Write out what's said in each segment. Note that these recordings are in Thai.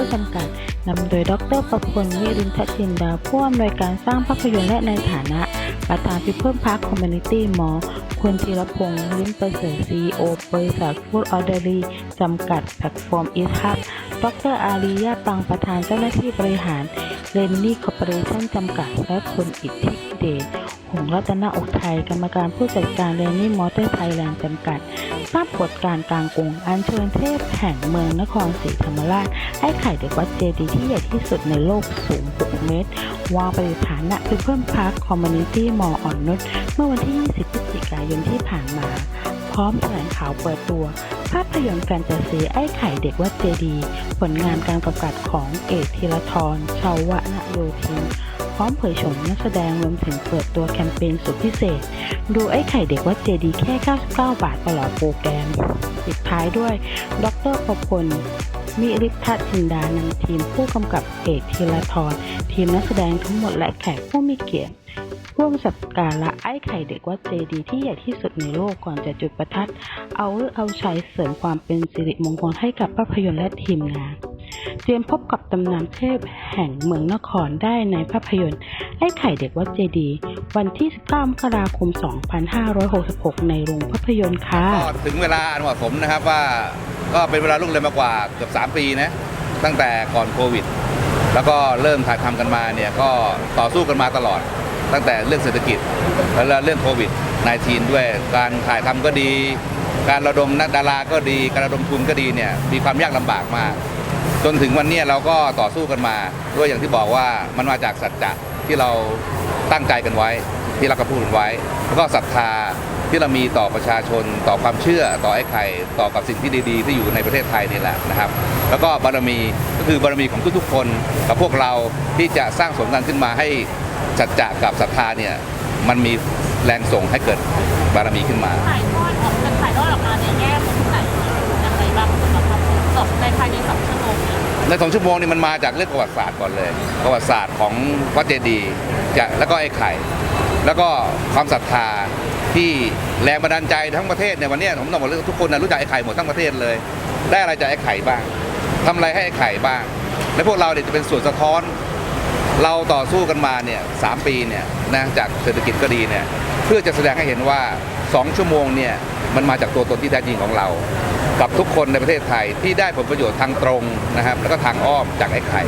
อนด์สตูดิโอจำกัดนำโดยดรประพลวิรินทจินดาผู้อำนวยการสร้างภาพยนตร์และในฐานะ ประธานพิเพิ่มพาร์คคอมมูนิตี้มอคุณธีรพงศ์ลิ้มประเสริฐซีโอบริษัทฟูดออเดอรี่จำกัดแพลตฟอร์มอีทับดรอารียาตังประธานเจ้าหน้าที่บริหารเรนนี่คอร์ปอเรชั่นจำกัด และคุณอิทธิเดช หงรัตนอุทัยกรรมการผู้จัดการเรนนี่มอเตอร์ไทยแลนด์จำกัดทราบกฎการกลางกรุงอัญเชิญเทพแห่งเมืองนครศรีธรรมราชให้ไข่เด็กวัดเจดีย์ที่ใหญ่ที่สุดในโลกสูง 6 เมตร วางประดิษฐานณพิเพิ่มพาร์คคอมมูนิตี้มออ่อนนุชเมื่อวันที่ 20 พฤศจิกายนที่ผ่านมา พร้อมแถลงข่าวเปิดตัว ภาพยนตร์การจัดสีไอ้ไข่เด็กวัดเจดี ผลงานการกำกับของเอกธีรทรชาววณโยธิน พร้อมเผยโฉมนักแสดงรวมถึงเปิดตัวแคมเปญสุดพิเศษ ดูไอ้ไข่เด็กวัดเจดีแค่ 99 บาทตลอดโปรแกรมปิดท้ายด้วยดรประพลมิริทัศน์จินดานำทีมผู้กำกับเอกธีรทรทีมนักแสดงทั้งหมดและแขกผู้มีเกียรติ ร่วมสักการะไอ้ไข่เด็กวัดเจดีที่ใหญ่ที่สุดในโลกก่อนจะจุดประทัด เอาฤกษ์เอาชัยเสริมความเป็นสิริมงคลให้กับภาพยนตร์และทีมงาน เตรียมพบกับตำนานเทพแห่งเมืองนครได้ในภาพยนตร์ไอ้ไข่เด็กวัดเจดี วันที่ 19 มกราคม 2566 ในโรงภาพยนตร์ค่ะก็ถึงเวลาอันเหมาะสมนะครับว่าก็เป็นเวลาล่วงเลยมากว่าเกือบ3 ปีนะตั้งแต่ก่อนโควิด แล้วก็เริ่มถ่ายทำกันมาเนี่ยก็ต่อสู้กันมาตลอด ตั้งแต่เรื่องเศรษฐกิจแล้วเรื่องโควิด -19 ด้วยการถ่ายทำก็ดี การระดมนักดาราก็ดี การระดมทุนก็ดีเนี่ยมีความยากลำบากมาก จนถึงวันนี้เราก็ต่อสู้กันมา ด้วยอย่างที่บอกว่ามันมาจากสัจจะที่เราตั้งใจกันไว้ ที่เรากระพูดกันไว้ แล้วก็ศรัทธาที่เรามีต่อประชาชนต่อความเชื่อต่อไอ้ไข่ต่อกับสิ่งที่ดีๆ ที่อยู่ในประเทศไทยนี่แหละนะครับ แล้วก็บารมีก็คือบารมีของทุกๆคนกับพวกเราที่จะสร้างสมกันขึ้นมาให้ สัจจะกับศรัทธาเนี่ยมันมีแรงส่งให้เกิดบารมีขึ้นมา ถ่ายทอดออกจะถ่ายทอดออกมาในแง่มุมไหนยังไงบ้างสำหรับจบในภายในสองชั่วโมงนี้ในสองชั่วโมงนี่มันมาจากเรื่องประวัติศาสตร์ก่อนเลย ประวัติศาสตร์ของวัดเจดีย์จะแล้วก็ไอ้ไข่ แล้วก็ความศรัทธาที่แรงบันดาลใจทั้งประเทศในยวันเนี้ยผมต้องบอกเลยทุกคนนะรู้จักไอ้ไข่หมดทั้งประเทศเลย ได้อะไรจากไอ้ไข่บ้างทำอะไรให้ไอ้ไข่บ้าง และพวกเราเนี่ยจะเป็นส่วนสะท้อน เราต่อสู้กันมาเนี่ยสามปีเนี่ยนะจากเศรษฐกิจก็ดีเนี่ยเพื่อจะแสดงให้เห็นว่า 2 ชั่วโมงเนี่ยมันมาจากตัวตนที่แท้จริงของเรา กับทุกคนในประเทศไทยที่ได้ผลประโยชน์ทางตรงนะครับแล้วก็ทางอ้อมจากไอ้ไข่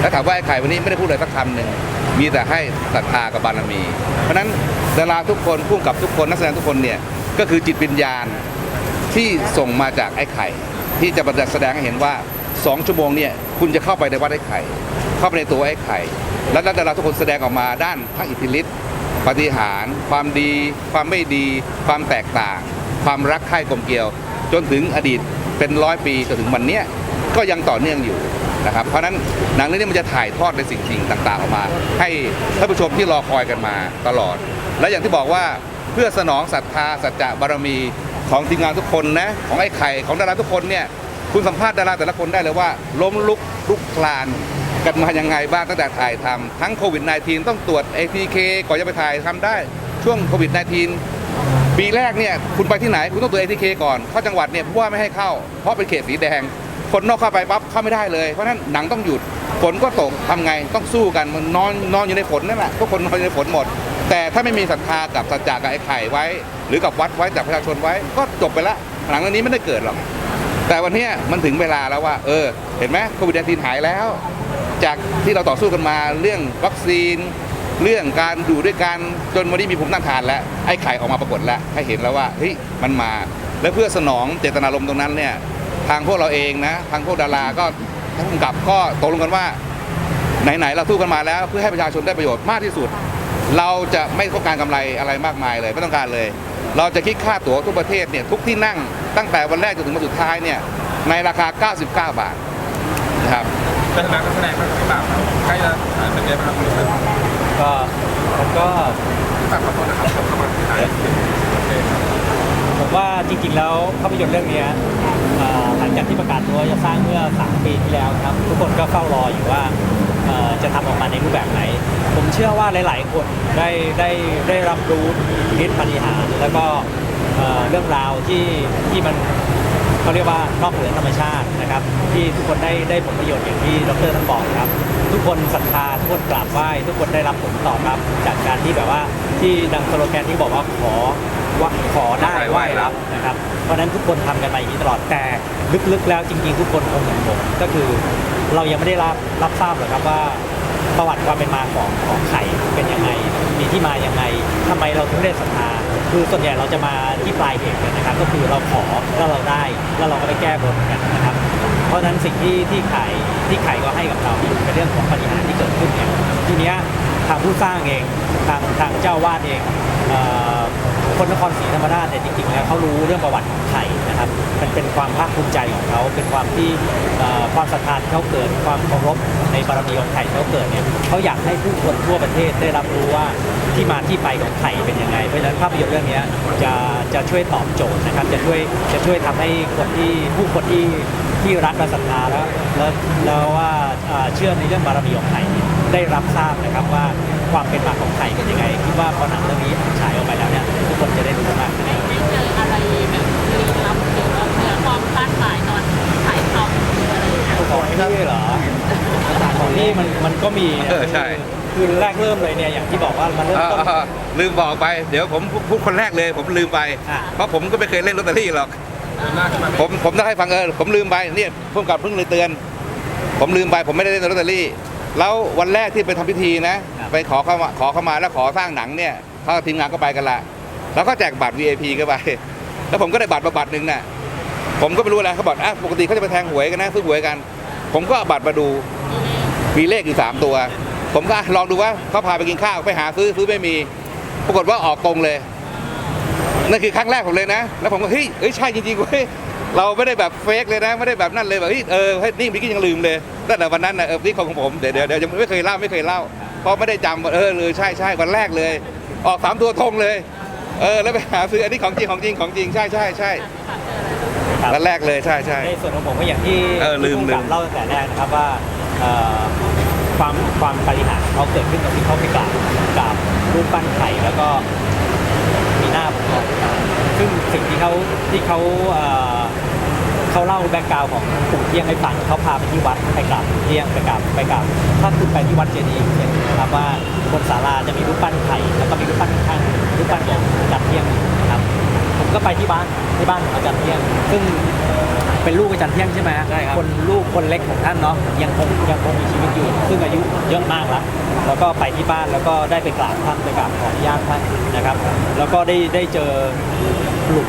แล้วถามว่าไอ้ไข่วันนี้ไม่ได้พูดอะไรสักคำหนึ่งมีแต่ให้ศรัทธากับบารมี เพราะฉะนั้นดาราทุกคนพุ่งกับทุกคนนักแสดงทุกคนเนี่ยก็คือจิตวิญญาณที่ส่งมาจากไอ้ไข่ ที่จะประแสดงให้เห็นว่า 2 ชั่วโมงเนี่ยคุณจะเข้าไปในวัดไอ้ไข่ เข้าไปในตัวไอ้ไข่ แล้วดาราทุกคนแสดงออกมาด้านทั้งอิทธิฤทธิ์ปฏิหาร ความดี ความไม่ดี ความแตกต่าง ความรักใคร่กลมเกลียว จนถึงอดีตเป็นร้อยปีจนถึงวันเนี้ยก็ยังต่อเนื่องอยู่นะครับเพราะนั้นหนังเรื่องนี้มันจะถ่ายทอดในสิ่งๆต่างๆออกมา ให้ท่านผู้ชมที่รอคอยกันมาตลอด และอย่างที่บอกว่าเพื่อสนองศรัทธาสัจจะบารมีของทีมงานทุกคนนะของไอ้ไข่ของดาราทุกคนเนี่ยคุณสัมภาษณ์ดาราแต่ละคนได้เลยว่า ล้มลุกลุกคลาน กันมายังไงบ้างตั้งแต่ถ่ายทำทั้งโควิด -19 ต้องตรวจ ATK ก่อนจะไปถ่ายทำได้ช่วงโควิด -19 ปีแรกเนี่ยคุณไปที่ไหนคุณต้องตรวจ ATK ก่อนเข้าจังหวัดเนี่ยผู้ว่าไม่ให้เข้า เพราะเป็นเขตสีแดง คนนอกเข้าไปปั๊บเข้าไม่ได้เลยเพราะนั้นหนังต้องหยุดฝนก็ตกทำไงต้องสู้กันมันนอนนอนอยู่ในฝนนั่นแหละทุกคนนอนอยู่ในฝนหมด แต่ถ้าไม่มีศรัทธากับสัจจะกับไอ้ไข่ไว้ หรือกับวัดไว้จากประชาชนไว้ ก็จบไปละหนังเรื่องนี้ไม่ได้เกิดหรอกแต่วันนี้มันถึงเวลาแล้วว่า เออ เห็นไหมโควิด -19 หายแล้ว จากที่เราต่อสู้กันมาเรื่องวัคซีน เรื่องการอยู่ด้วยกันจนวันนี้มีภูมิต้านทานแล้วไอ้ไข่ออกมาปรากฏแล้วให้เห็นแล้วว่าเฮ้ยมันมา และเพื่อสนองเจตนารมณ์ตรงนั้นเนี่ยทางพวกเราเองนะทางพวกดาราก็ทั้งผู้กับก็ตกลงกันว่าไหนๆเราสู้กันมาแล้ว เพื่อให้ประชาชนได้ประโยชน์มากที่สุด เราจะไม่ต้องการกำไรอะไรมากมายเลยไม่ต้องการเลย เราจะคิดค่าตั๋วทุกประเทศเนี่ยทุกที่นั่งตั้งแต่วันแรกจนถึงวันสุดท้ายเนี่ยในราคา 99 บาทนะครับ เป็นนักแสดงบ้างครับพี่บ่าวครับใกล้จะเป็นไงบ้างครับรู้สึกก็ผมก็พี่บ่าวขอโทษนะครับผมเข้ามาที่ถ่ายโอเคครับผมว่าจริงๆแล้วภาพยนตร์เรื่องเนี้ยเอ่อหลังจากที่ประกาศตัวว่าจะสร้างเมื่อ 3 ปีที่แล้วนะครับทุกคนก็เฝ้ารออยู่ว่าเอ่อจะทำออกมาในรูปแบบไหน ผมเชื่อว่าหลายๆคนได้ได้ได้รับรู้ฤทธิ์ปฏิหารย์แล้วก็เอ่อเรื่องราวที่ที่มัน เขาเรียกว่านอกเหนือธรรมชาตินะครับ ที่ทุกคนได้ได้ผลประโยชน์อย่างที่ดรท่านบอกครับ ทุกคนศรัทธาทุกคนกราบไหว้ทุกคนได้รับผลตอบรับจากการที่แบบว่าที่ดังสโลแกนที่บอกว่าขอว่าขอได้ไหว้รับนะครับเพราะนั้นทุกคนทำกันมาอย่างนี้ตลอดแต่ลึกๆแล้วจริงๆ ทุกคนคงเหมือนผมก็คือ เรายังไม่ได้รับรับทราบหรอกครับว่าประวัติความเป็นมาของของไข่เป็นยังไง มีที่มายังไงทำไมเราถึงได้ศรัทธาคือส่วนใหญ่เราจะมาที่ปลายเหตุนะครับ ก็คือเราขอแล้วเราได้แล้วเราก็ไปแก้บนกันนะครับ เพราะฉะนั้นสิ่งที่ที่ไข่ที่ไข่ก็ให้กับเราเป็นเรื่องของปฏิหารที่เกิดขึ้นเนี่ยทีเนี้ยทางผู้สร้างเองทางทางเจ้าวาดเองเอ่อ คนนครศรีธรรมราชเนี่ยจริงๆแล้วเขารู้เรื่องประวัติของไข่นะครับมันเป็นความภาคภูมิใจของเขาเป็นความที่ความศรัทธาที่เขาเกิดความเคารพในบารมีของไข่ที่เขาเกิดเนี่ยเขาอยากให้ผู้คนทั่วประเทศได้รับรู้ว่าที่มาที่ไปของไข่เป็นยังไงเพราะฉะนั้นภาพยนตร์เรื่องนี้จะจะช่วยตอบโจทย์นะครับจะช่วยจะช่วยทำให้คนที่ผู้คนที่ที่รักและศรัทธาแล้วแล้วแล้วว่าเชื่อในเรื่องบารมีของไข่เนี่ยได้รับทราบนะครับว่าความเป็นมาของไข่เป็นยังไงคิดว่าพอหนังเรื่องนี้ฉายออกไปแล้ว คนจะได้รู้มากขึ้นได้ได้เจออะไรแบบลี้ลับหรือว่าเหนือความคาดหมายตอนถ่ายทำหรืออะไรอย่างเงี้ยของพี่เหรอของพี่มันมันก็มีเออใช่ คือแรกเริ่มเลยเนี่ยอย่างที่บอกว่ามันเริ่มต้น อ่าลืมบอกไป เดี๋ยวผมพูดคนแรกเลยผมลืมไป อะ เพราะผมก็ไม่เคยเล่นลอตเตอรี่หรอกหน้าขึ้นมาผมผมต้องให้ฟังเออผมลืมไปเนี่ยพุ่มกับเพิ่งเลยเตือน ผมลืมไปผมไม่ได้เล่นลอตเตอรี่ แล้ววันแรกที่ไปทำพิธีนะ ครับ ไปขอเข้ามาขอเข้ามาแล้วขอสร้างหนังเนี่ยเขาทีมงานก็ไปกันละ แล้วก็แจกบัตร VIP ก็ไปแล้วผมก็ได้บัตรมาบัตรหนึ่งน่ะผมก็ไม่รู้อะไรเขาบอกอะปกติเขาจะไปแทงหวยกันนะซื้อหวยกัน ผมก็เอาบัตรมาดูมีเลขอยู่สามตัว ผมก็ลองดูว่าเขาพาไปกินข้าวไปหาซื้อซื้อไม่มี ปรากฏว่าออกตรงเลยนั่นคือครั้งแรกผมเลยนะ แล้วผมก็เฮ้ยเอ้ยใช่จริงๆเว้ยเราไม่ได้แบบเฟกเลยนะไม่ได้แบบนั่นเลยแบบเฮ้ยเออเฮ้นี่เมื่กี้ยังลืมเลยตั้งแต่วันนั้นนะเออนี่ของผมเดี๋ยวเดี๋ยวเดี๋ยวยังไม่เคยเล่าไม่เคยเล่าเพราะไม่ได้จำว่าเออเลยใช่ใช่วันแรกเลย ออกสามตัวตรงเลย เออแล้วไปหาซื้ออันนี้ของจริงของจริงของจริงใช่ใช่ใช่ครับวันแรกเลยใช่ใช่ ในส่วนของผมก็อย่างที่เออลืมผู้กำกับลืม เล่าตั้งแต่แรกนะครับว่าเอ่อความความปาฏิหาริย์เขาเกิดขึ้นตรงที่เขาไปกราบกราบรูปปั้นไข่แล้วก็มีหน้าผมออกมาซึ่งสิ่งที่เขาที่เขาเอ่อเขาเล่าแบ็กกราวด์ของปู่เที่ยงให้ฟังเขาพาไปที่วัดไปกราบปู่เที่ยงไปกราบไปกราบถ้าคุณไปที่วัดเจดีย์เห็นนะครับว่าบนศาลาจะมีรูปปั้นไข่แล้วก็มี ก็ไปที่บ้านที่บ้านของอาจารย์เที่ยงซึ่ง เป็นลูกอาจารย์เที่ยงใช่ไหมใช่ครับคนลูกคนเล็กของท่านเนาะยังคงยังคงมีชีวิตอยู่ ซึ่งอายุเยอะมากแล้วแล้วก็ไปที่บ้านแล้วก็ได้ไปกราบท่านไปกราบขออนุญาตท่านนะครับ แล้วก็ได้ได้เจอหลุม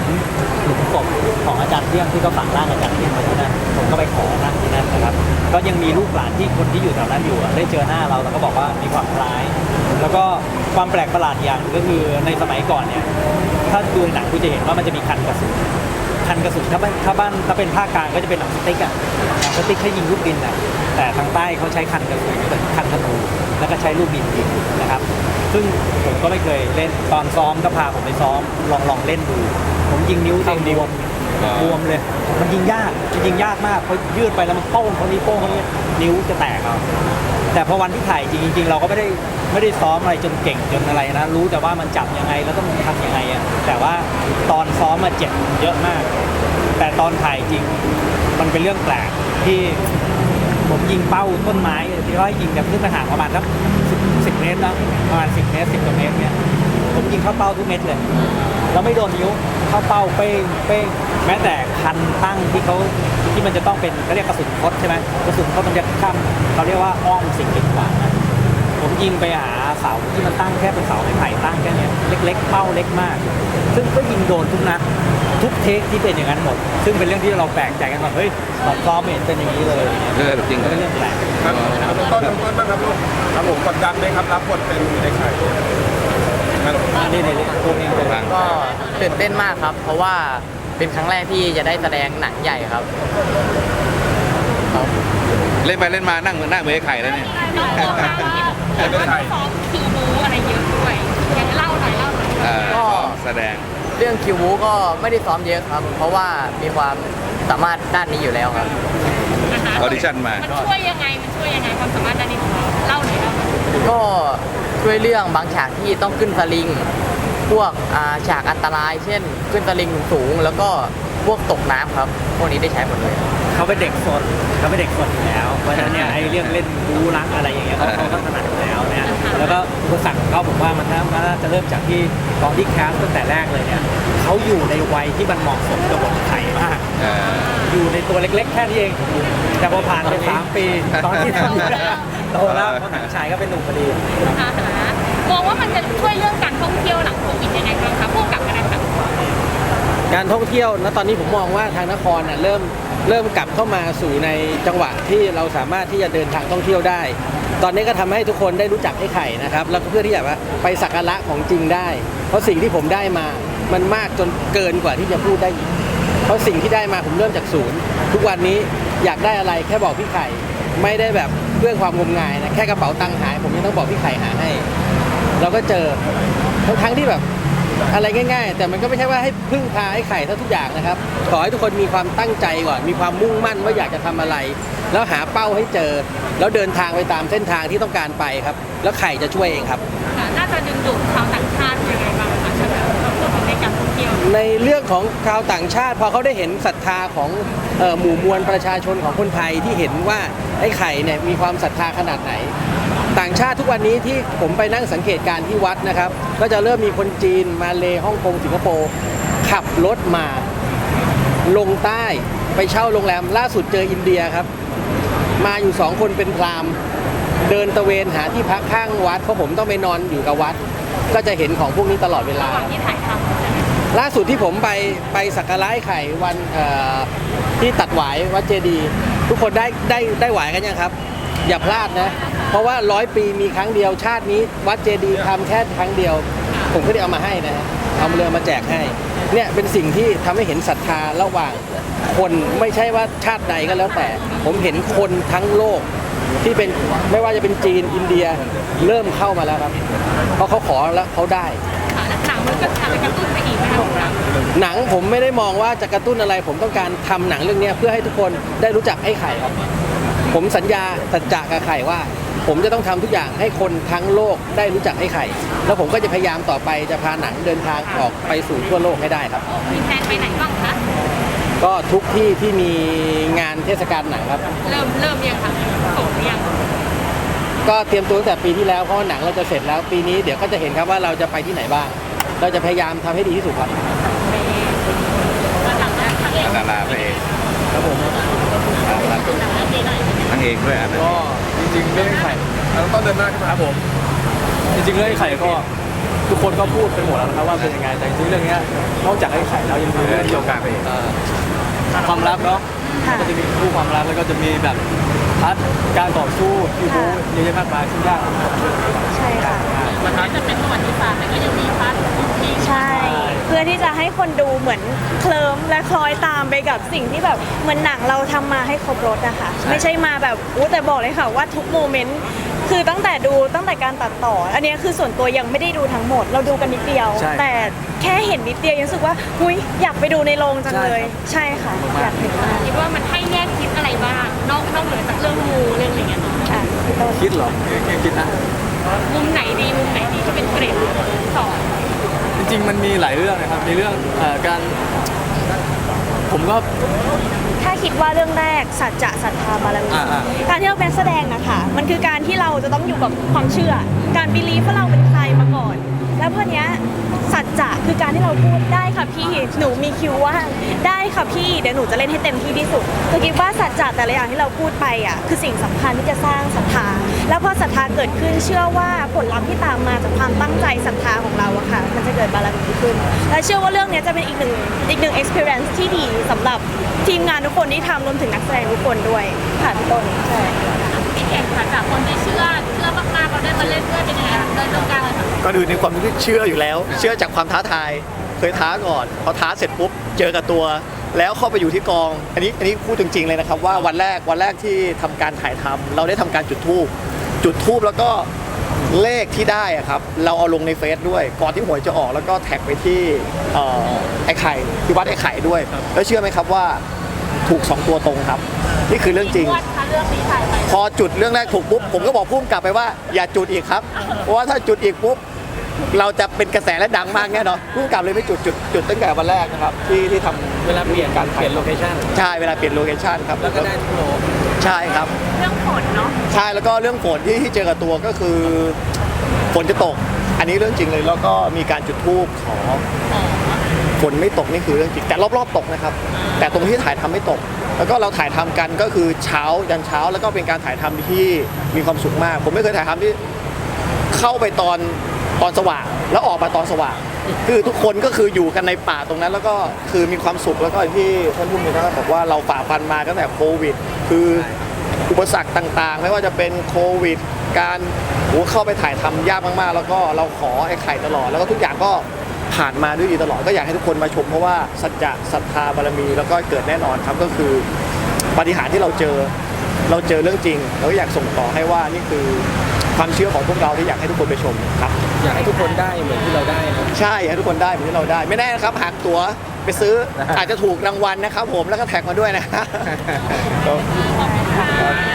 หลุมศพของอาจารย์เที่ยงที่เขาฝังร่างอาจารย์เที่ยงไว้ที่นั่นผมก็ไปขอท่านที่นั่นนะครับ ก็ยังมีลูกหลานที่คนที่อยู่แถวนั้นอยู่อะได้เจอหน้าเราแล้วก็บอกว่ามีความคล้าย แล้วก็ความแปลกประหลาดอย่างหนึ่งก็คือในสมัยก่อนเนี่ย ถ้าดูในหนังคุณจะเห็นว่ามันจะมีคันกระสุน คันกระสุนถ้าบ้านถ้าบ้านถ้าเป็นภาคกลางก็จะเป็นหนังสติ๊กอะหนังสติ๊กให้ยิงลูกดินอะแต่ทางใต้เขาใช้คันกระสุนเป็นคันธนูแล้วก็ใช้ลูกดินยิงนะครับ ซึ่งผมก็ไม่เคยเล่นตอนซ้อมก็พาผมไปซ้อมลองลองเล่นดู ผมยิงนิ้วเต็มบวมบวมเลย มันยิงยากจริงๆยากมากเพราะยืดไปแล้วมันโป้งเขานี้โป้งเขานี้นิ้วจะแตกเอาแต่พอวันที่ถ่ายจริงๆ เราก็ไม่ได้ไม่ได้ซ้อมอะไรจนเก่งจนอะไรนะ รู้แต่ว่ามันจับยังไงแล้วต้องทำยังไงอะแต่ว่าต อนซ้อมมาเจ็บเยอะมาก แต่ตอนถ่ายจริงมันเป็นเรื่องแปลกที่ผมยิงเป้าต้นไม้ที่ว่ายิงแบบขึ้นไปห่างประมาณสักสิบเมตรนะประมาณสิบเมตรสิบกว่าเมตรเนี่ยผมยิงเข้าเป้าทุกเม็ดเลยแล้วไม่โดนนิ้วเข้าเป้าเป้งเป้งแม้แต่คันตั้งที่เขาที่มันจะต้องเป็นเขาเรียกกระสุนคดใช่ไหมกระสุนคดมันจะข้ามเขาเรียกว่าอ้อมสิ่งกีดขวางนะ ผมยิงไปหาเสาที่มันตั้งแค่เป็นเสาไม้ไผ่ตั้งแค่เนี้ยเล็ก ๆ เป้าเล็กมาก ซึ่งก็ยิงโดนทุกนัดทุกเทคที่เป็นอย่างนั้นหมด ซึ่งเป็นเรื่องที่เราแปลกใจกันว่าเฮ้ยตอนซ้อมไม่เห็นเป็นอย่างนี้เลยเออจริงก็เป็นเรื่องแปลกครับต้นต้นบ้างครับลูกครับผมกดดันไหมครับรับบทเป็นไอ้ไข่ครับนี่นี่นี่ตัวเองเลยฟังก็ตื่นเต้นมากครับ เพราะว่าเป็นครั้งแรกที่จะได้แสดงหนังใหญ่ครับเล่นไปเล่นมานั่งเหมือนนั่งเหมือนไอ้ไข่แล้วเนี่ย เราบอกมาว่าเห็นว่าซ้อมคิวบูอะไรเยอะด้วยอยากเล่าหน่อยเล่าหน่อยเออก็ แสดงเรื่องคิวบูก็ไม่ได้ซ้อมเยอะครับ เพราะว่ามีความสามารถด้านนี้อยู่แล้วครับ นะคะออดิชั่นมา มันช่วยยังไงมันช่วยยังไงความสามารถด้านนี้ของเราเล่าหน่อยเล่าหน่อยก็ช่วยเรื่องบางฉากที่ต้องขึ้นสลิง พวกอ่าฉากอันตราย เช่น ขึ้นตะลิงสูงๆแล้วก็พวกตกน้ำครับ พวกนี้ได้ใช้หมดเลย เขาเป็นเด็กสดเขาเป็นเด็กสดอยู่แล้ว เพราะฉะนั้นเนี่ยไอ้เรื่องเล่นบูรักอะไรอย่างเงี้ยเขาเขาก็ถนัดอยู่ แล้วเนี่ยแล้วก็อุปสรรคของเขาผมว่ามันน่ามันน่าจะเริ่มจากที่ตอนที่แคสตั้งแต่แรกเลยเนี่ยเขาอยู่ในวัยที่มันเหมาะสมกับบทไข่มากเอ่ออยู่ในตัวเล็กๆ แค่นี้เอง แต่พอผ่านไปสามปี ตอนที่ทำเนี่ยโตแล้วเพราะหนังชายก็เป็นหนุ่มพอดี อ่าฮะมองว่ามันจะช่วยเรื่องการท่องเที่ยวหลังโควิดยังไงบ้างคะพวกกับกันนะคะการท่องเที่ยวณตอนนี้ผมมองว่าทางนครน่ะเริ่มเริ่มกลับเข้ามาสู่ในจังหวะที่เราสามารถที่จะเดินทางท่องเที่ยวได้ ตอนนี้ก็ทำให้ทุกคนได้รู้จักไอ้ไข่นะครับแล้วก็เพื่อที่จะว่าไปสักการะของจริงได้ เพราะสิ่งที่ผมได้มา มันมากจนเกินกว่าที่จะพูดได้อีกเพราะสิ่งที่ได้มาผมเริ่มจากศูนย์ทุกวันนี้อยากได้อะไรแค่บอกพี่ไข่ไม่ได้แบบเรื่องความงมงายนะแค่กระเป๋าตังค์หาย ผมยังต้องบอกพี่ไข่หาให้ เราก็เจอทั้งทั้งที่แบบ อะไรง่ายๆ แต่มันก็ไม่ใช่ว่าให้พึ่งพาไอ้ไข่ทั้งทุกอย่างนะครับ ขอให้ทุกคนมีความตั้งใจก่อน มีความมุ่งมั่นว่าอยากจะทำอะไร แล้วหาเป้าให้เจอ แล้วเดินทางไปตามเส้นทางที่ต้องการไปครับ แล้วไข่จะช่วยเองครับค่ะน่าจะดึงดูดชาวต่างชาติยังไงบ้างคะใช่ไหมในการท่องเที่ยว ในเรื่องของชาวต่างชาติพอเขาได้เห็นศรัทธาของเอ่อหมู่มวลประชาชนของคนไทยที่เห็นว่าไอ้ไข่เนี่ยมีความศรัทธาขนาดไหน ต่างชาติทุกวันนี้ที่ผมไปนั่งสังเกตการณ์ที่วัดนะครับ ก็จะเริ่มมีคนจีนมาเลฮ่องกงสิงคโปร์ขับรถมาลงใต้ไปเช่าโรงแรมล่าสุดเจออินเดียครับ มาอยู่สองคนเป็นพราหมณ์เดินตะเวนหาที่พักข้างวัดเพราะผมต้องไปนอนอยู่กับวัด ก็จะเห็นของพวกนี้ตลอดเวลาระหว่างที่ถ่ายทำใช่ไหมล่าสุดที่ผมไปไปสักการะไอ้ไข่วันเอ่อที่ตัดหวายวัดเจดีย์ทุกคนได้ได้ได้หวายกันยังครับ อย่าพลาดนะ เพราะว่าร้อยปีมีครั้งเดียว ชาตินี้ วัดเจดีย์ทำแค่ครั้งเดียว ผมก็ได้เอามาให้นะฮะเอาเรือมาแจกให้ เนี่ยเป็นสิ่งที่ทำให้เห็นศรัทธาระหว่างคนไม่ใช่ว่าชาติใดก็แล้วแต่ ผมเห็นคนทั้งโลกที่เป็นไม่ว่าจะเป็นจีนอินเดียเริ่มเข้ามาแล้วครับ เพราะเขาขอแล้วเขาได้ค่ะแล้วหนังมันก็ทำให้กระตุ้นไปอีกไหมคะของเราหนังผมไม่ได้มองว่าจะกระตุ้นอะไร ผมต้องการทำหนังเรื่องเนี้ยเพื่อให้ทุกคนได้รู้จักไอ้ไข่ครับ ผมสัญญาสัจจะกับไข่ว่า ผมจะต้องทำทุกอย่างให้คนทั้งโลกได้รู้จักไอ้ไข่ แล้วผมก็จะพยายามต่อไปจะพาหนังเดินทางออกไปสู่ทั่วโลกให้ได้ครับมีแพลนไปไหนบ้างคะก็ทุกที่ที่มีงานเทศกาลหนังครับ เริ่มเริ่มยังคะส่งหรือยังก็เตรียมตัวตั้งแต่ปีที่แล้วเพราะว่าหนังเราจะเสร็จแล้วปีนี้เดี๋ยวก็จะเห็นครับว่าเราจะไปที่ไหนบ้าง เราจะพยายามทำให้ดีที่สุดครับมาหลังนะทางเอกดาราพระเอกครับผมนาง เอกด้วยอะก็จริงๆเรื่องไข่เราต้องเดินหน้าขึ้นมาครับผม จริงๆเรื่องไอ้ไข่ก็ทุกคนก็พูดไปหมดแล้วนะครับว่าเป็นยังไงแต่จริงๆเรื่องเนี้ยนอกจากไอ้ไข่แล้วยังมีเรื่องเกี่ยวกับเอ่อความรักเนาะก็จะมีคู่ความรักแล้วก็จะมีแบบพัดการต่อสู้ที่บู๊เยอะแยะมากมายซึ่งยากทั้งหมดใช่ค่ะ มันน่าจะเป็นประวัติศาสตร์แต่ก็ยังมีพาร์ทที่ใช่ เพื่อที่จะให้คนดูเหมือนเคลิ้มและคล้อยตามไปกับสิ่งที่แบบเหมือนหนังเราทำมาให้ครบรถอะค่ะไม่ใช่มาแบบอู้แต่บอกเลยค่ะว่าทุกโมเมนต์คือตั้งแต่ดูตั้งแต่การตัดต่อ อันเนี้ยคือส่วนตัวยังไม่ได้ดูทั้งหมด เราดูกันนิดเดียว ใช่แต่แค่เห็นนิดเดียวยังรู้สึกว่าหุยอยากไปดูในโรงจังเลย ใช่ค่ะอยากเห็นมากคิดว่ามันให้แง่คิดอะไรบ้างนอกนอกเหนือจากเรื่องงูเรื่องอะไรเงี้ยเนาะ ค่ะพี่ต้น คิดเหรอคิดนะ มุมไหนดีมุมไหนดีที่เป็นเกรดสอนจริงๆ มันมีหลายเรื่องนะครับ มีเรื่องเอ่อการ ผมก็ ถ้าคิดว่าเรื่องแรกสัจจะศรัทธาบารมีอ่าอ่าการที่เราเป็นนักแสดงนะคะมันคือการที่เราจะต้องอยู่กับความเชื่อ การบิลีฟว่าเราเป็นใครมาก่อน แล้วพอเนี้ย สัจจะคือการที่เราพูดได้ค่ะพี่หนูมีคิวว่างได้ค่ะพี่เดี๋ยวหนูจะเล่นให้เต็มที่ที่สุดคือคิดว่าสัจจะแต่ละอย่างที่เราพูดไปอะคือสิ่งสำคัญที่จะสร้างศรัทธาแล้วพอศรัทธาเกิดขึ้นเชื่อว่าผลลัพธ์ที่ตามมาจากความตั้งใจศรัทธาของเราอะค่ะ มันจะเกิดบารมีขึ้น และเชื่อว่าเรื่องนี้จะเป็นอีกหนึ่งอีกหนึ่ง experience ที่ดีสำหรับทีมงานทุกคนที่ทำรวมถึงนักแสดงทุกคนด้วยค่ะพี่ต้นใช่ พี่เก่งค่ะจากคนที่เชื่อเชื่อมากๆเราได้มาเล่นด้วยเป็นยังไงเดินตรงกลางเลยค่ะก่อนอื่นในความที่เชื่ออยู่แล้ว เชื่อจากความท้าทายเคยท้าก่อน พอท้าเสร็จปุ๊บเจอกับตัว แล้วเข้าไปอยู่ที่กอง อันนี้อันนี้พูดจริงๆเลยนะครับ ว่าวันแรกวันแรกที่ทำการถ่ายทำเราได้ทำการจุดธูปจุดธูปแล้วก็เลขที่ได้อะครับ เราเอาลงในเฟซด้วยก่อนที่หวยจะออกแล้วก็แท็กไปที่เอ่อไอ้ไข่ที่วัดไอ้ไข่ด้วย แล้วเชื่อไหมครับว่า ถูกสองตัวตรงครับ นี่คือเรื่องจริงวัดคะเรื่องนี้ถ่ายไปพอจุดเรื่องแรกถูกปุ๊บผมก็บอกพุ่มกลับไปว่าอย่าจุดอีกครับ เพราะว่าถ้าจุดอีกปุ๊บเราจะเป็นกระแสและดังมากแน่นอนผู้กำกับเลยไม่จุดจุดจุดตั้งแต่วันแรกนะครับที่ที่ทำเวลาเปลี่ยนการเปลี่ยนโลเคชั่นใช่เวลาเปลี่ยนโลเคชันครับแล้วก็ได้ทุกโลใช่ครับ เรื่องฝนเนาะใช่แล้วก็เรื่องฝนที่ที่เจอกับตัวก็คือฝนจะตก อันนี้เรื่องจริงเลยแล้วก็มีการจุดธูปขอ ฝนไม่ตกนี่คือเรื่องจริงแต่รอบๆตกนะครับ แต่ตรงที่ถ่ายทำไม่ตก แล้วก็เราถ่ายทำกันก็คือเช้ายันเช้า แล้วก็เป็นการถ่ายทำที่มีความสุขมาก ผมไม่เคยถ่ายทำที่เข้าไปตอนตอนสว่าง แล้วออกมาตอนสว่าง คือทุกคนก็คืออยู่กันในป่าตรงนั้น แล้วก็คือมีความสุขแล้วก็อย่างที่ท่านผู้มีท่านบอกว่าเราฝ่าฟันมาตั้งแต่โควิด คืออุปสรรคต่างๆ ไม่ว่าจะเป็นโควิด การเข้าไปถ่ายทำยากมากๆ แล้วก็เราขอไอ้ไข่ตลอด แล้วก็ทุกอย่างก็ ผ่านมาด้วยดีตลอดก็อยากให้ทุกคนมาชม เพราะว่าสัจจะศรัทธาบารมีแล้วก็เกิดแน่นอนครับก็คือปาฏิหารย์ที่เราเจอเราเจอเรื่องจริงเราก็อยากส่งต่อให้ว่านี่คือความเชื่อของพวกเราที่อยากให้ทุกคนไปชมครับ อยากให้ทุกคนได้เหมือนที่เราได้นะใช่อยากให้ทุกคนได้เหมือนที่เราได้ ไม่แน่นะครับหากตั๋วไปซื้ออาจจะถูกรางวัลนะครับ ผมแล้วก็แท็กมาด้วยนะ ขอบคุณมาก